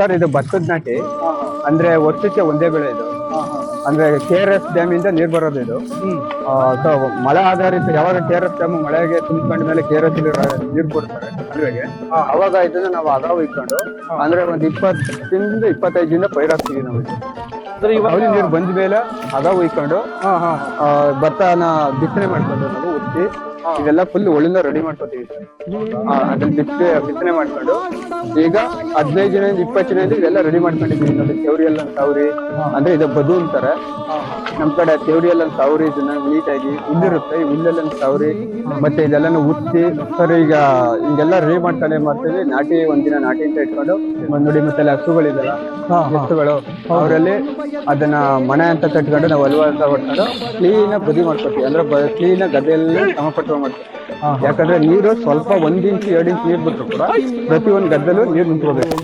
Sir, ಇದು ಭತ್ತದ ನಾಟಿ. ಅಂದ್ರೆ ವರ್ಷಕ್ಕೆ ಒಂದೇ ಬೆಳೆ ಇದು. ಅಂದ್ರೆ ಕೆ ಆರ್ ಎಸ್ ಡ್ಯಾಮ್ ಇಂದ ನೀರ್ ಬರೋದು ಇದು. ಸೊ ಮಳೆ ಆಧಾರಿತ ಯಾವಾಗ ಕೆ ಆರ್ ಎಸ್ ಡ್ಯಾಮ್ ಮಳೆಗೆ ತುಂಬಿಕೊಂಡ ಮೇಲೆ ಕೆ ಆರ್ ಎಸ್ ನೀರ್ ಕೊಡ್ತಾರೆ ಅಲ್ಲಿಗೆ ಅವಾಗ ಇದನ್ನ ನಾವು ಅದಾವು ಇಟ್ಕೊಂಡು, ಅಂದ್ರೆ ಒಂದ್ ಇಪ್ಪತ್ತಿಂದ ಇಪ್ಪತ್ತೈದು ದಿನ ಪೈರಾಗ್ತೀವಿ ನಾವು. ಅವಳಿ ನೀರು ಬಂದ ಮೇಲೆ ಹಾ ಹಾ. ಆ, ಭತ್ತನ ಬಿತ್ತನೆ ಮಾಡ್ಕೊಂಡು ನಾವು ಉತ್ತಿ ಇದೆಲ್ಲ ಫುಲ್ ಒಳ್ಳಿಂದ ರೆಡಿ ಮಾಡ್ಕೊತೀವಿ. ಆ, ಅದನ್ನ ಬಿತ್ತನೆ ಮಾಡ್ಕೊಂಡು ಈಗ ಹದಿನೈದು ಜನ ಇಪ್ಪತ್ತು ಜನ ಇದೆಲ್ಲ ರೆಡಿ ಮಾಡ್ಕೊಂಡಿದ್ವಿ ನೋಡಿ ತೆವ್ರಿ ಎಲ್ಲ ಸೌರಿ ಅಂದ್ರೆ ಇದು ಬದು ಅಂತಾರೆ. ನಮ್ ಕಡೆ ಸಾವಿರ ಸೌರಿ ಇದನ್ನ ನೀಟಾಗಿ ಹುಲ್ಲಿರುತ್ತೆ ಈ ಹುಲ್ಲೆಲ್ಲ ಸೌರಿ ಮತ್ತೆ ಇದೆಲ್ಲನೂ ಉತ್ತಿ ಸರ್ ಈಗ ಹಿಂಗೆಲ್ಲ ರೆಡಿ ಮಾಡ್ತಾನೆ ಮಾಡ್ತೀವಿ. ನಾಟಿ ಒಂದಿನ ನಾಟಿ ಅಂತ ಇಟ್ಕೊಂಡು ಒಂದ್ ನೋಡಿ ಮತ್ತೆ ಅಲ್ಲಿ ಹಸುಗಳಿದೆಲ್ಲ ಹಸುಗಳು ಅವರಲ್ಲಿ ಅದನ್ನ ಮನೆ ಅಂತ ಕಟ್ಕೊಂಡು ನಾವು ಹಲ್ವಾ ಅಂತ ಹೊಡ್ಕೊಂಡು ಕ್ಲೀನ್ ಬದಿ ಮಾಡ್ಕೊತೀವಿ. ಅಂದ್ರೆ ಕ್ಲೀನ್ ಗದ್ದೆಯಲ್ಲಿ ಸಮಪಟ್ಟು ಮಾಡ್ತೀವಿ. ಯಾಕಂದ್ರೆ ನೀರು ಸ್ವಲ್ಪ ಒಂದ್ ಇಂಚು ಎರಡು ಇಂಚು ನೀರು ಬಿಟ್ಟರು ಕೂಡ ಪ್ರತಿ ಒಂದು ಗದ್ದೆಲ್ಲೂ ನೀರು ನಿಂತ್ಕೋಬೇಕು.